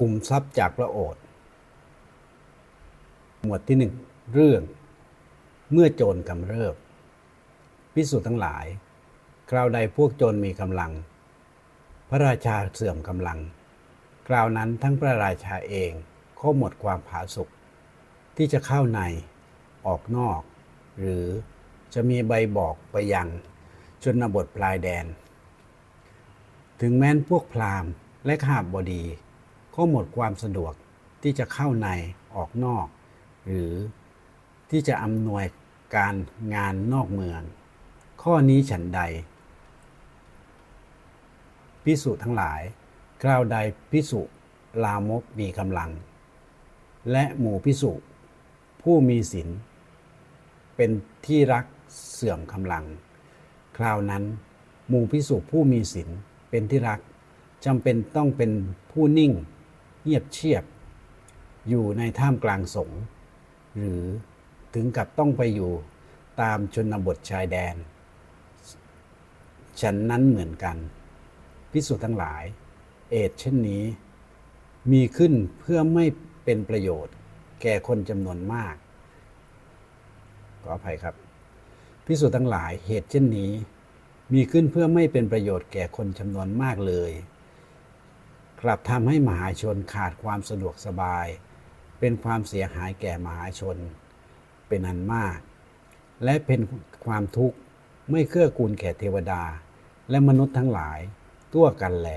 กลุ่มทรัพย์จากพระโอษฐ์หมวดที่หนึ่งเรื่องเมื่อโจรกำเริบพิสูจน์ทั้งหลาย คราวใดพวกโจรมีกำลัง พระราชาเสื่อมกำลัง คราวนั้นทั้งพระราชาเองก็หมดความผาสุกที่จะเข้าในออกนอก หรือจะมีใบบอกไปยังชนบทปลายแดน ถึงแม้นพวกพราหมณ์และข้าบดี ก็หมดความสะดวกที่จะเข้าในออกนอก หรือที่จะอำนวยการงานนอกเมือง ข้อนี้ฉันใด พิสุทั้งหลายคราวใดพิสุลามกมีกำลัง และหมู่พิสุผู้มีศีลเป็นที่รักเสื่อมกำลัง คราวนั้น หมู่พิสุผู้มีศีลเป็นที่รักจำเป็นต้องเป็นผู้นิ่ง เงียบเชียบ อยู่ในท่ามกลางสงหรือถึงกับต้องไปอยู่ตามชนบทชายแดน ฉันนั้นเหมือนกัน พิสุทั้งหลาย เอดเช่นนี้ มีขึ้นเพื่อไม่เป็นประโยชน์ แก่คนจำนวนมาก ขออภัยครับ พิสุทั้งหลายเหตุเช่นนี้ มีขึ้นเพื่อไม่เป็นประโยชน์แก่คนจำนวนมากเลย กลับทำให้มหาชนขาดความสะดวกสบาย เป็นความเสียหายแก่มหาชน เป็นอันมาก และเป็นความทุกข์ไม่เกื้อกูลแก่เทวดา และมนุษย์ทั้งหลายตัวกันแหล